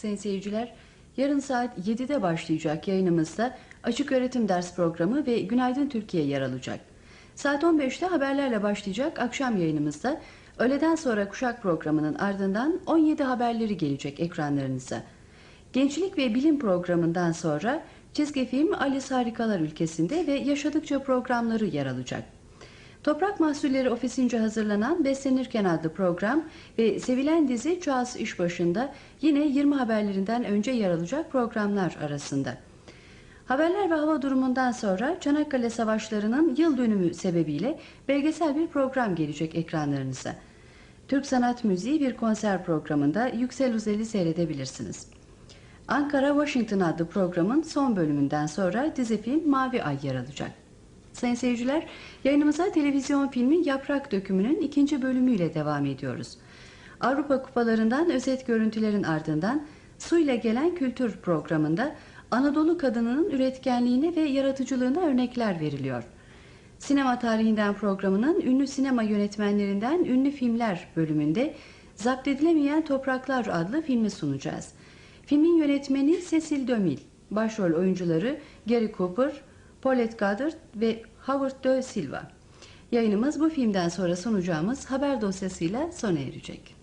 Sayın seyirciler, yarın saat 7'de başlayacak yayınımızda Açık Öğretim Ders Programı ve Günaydın Türkiye yer alacak. Saat 15'te haberlerle başlayacak akşam yayınımızda öğleden sonra kuşak programının ardından 17 haberleri gelecek ekranlarınıza. Gençlik ve Bilim programından sonra çizgi film Alice Harikalar Ülkesi'nde ve Yaşadıkça programları yer alacak. Toprak Mahsulleri Ofisince hazırlanan Beslenirken adlı program ve sevilen dizi Charles İşbaşı'nda yine 20 haberlerinden önce yer alacak programlar arasında. Haberler ve hava durumundan sonra Çanakkale Savaşları'nın yıl dönümü sebebiyle belgesel bir program gelecek ekranlarınıza. Türk Sanat Müziği bir konser programında Yüksel Uzel'i seyredebilirsiniz. Ankara-Washington adlı programın son bölümünden sonra dizi film Mavi Ay yer alacak. Sayın seyirciler, yayınımıza televizyon filmi Yaprak Dökümü'nün ikinci bölümüyle devam ediyoruz. Avrupa kupalarından özet görüntülerin ardından Su ile Gelen Kültür programında Anadolu kadınının üretkenliğine ve yaratıcılığına örnekler veriliyor. Sinema tarihinden programının ünlü sinema yönetmenlerinden ünlü filmler bölümünde Zapt edilemeyen Topraklar adlı filmi sunacağız. Filmin yönetmeni Cecil Dömil, başrol oyuncuları Gary Cooper, Paulette Goddard ve Howard de Silva. Yayınımız bu filmden sonra sunacağımız haber dosyasıyla sona erecek.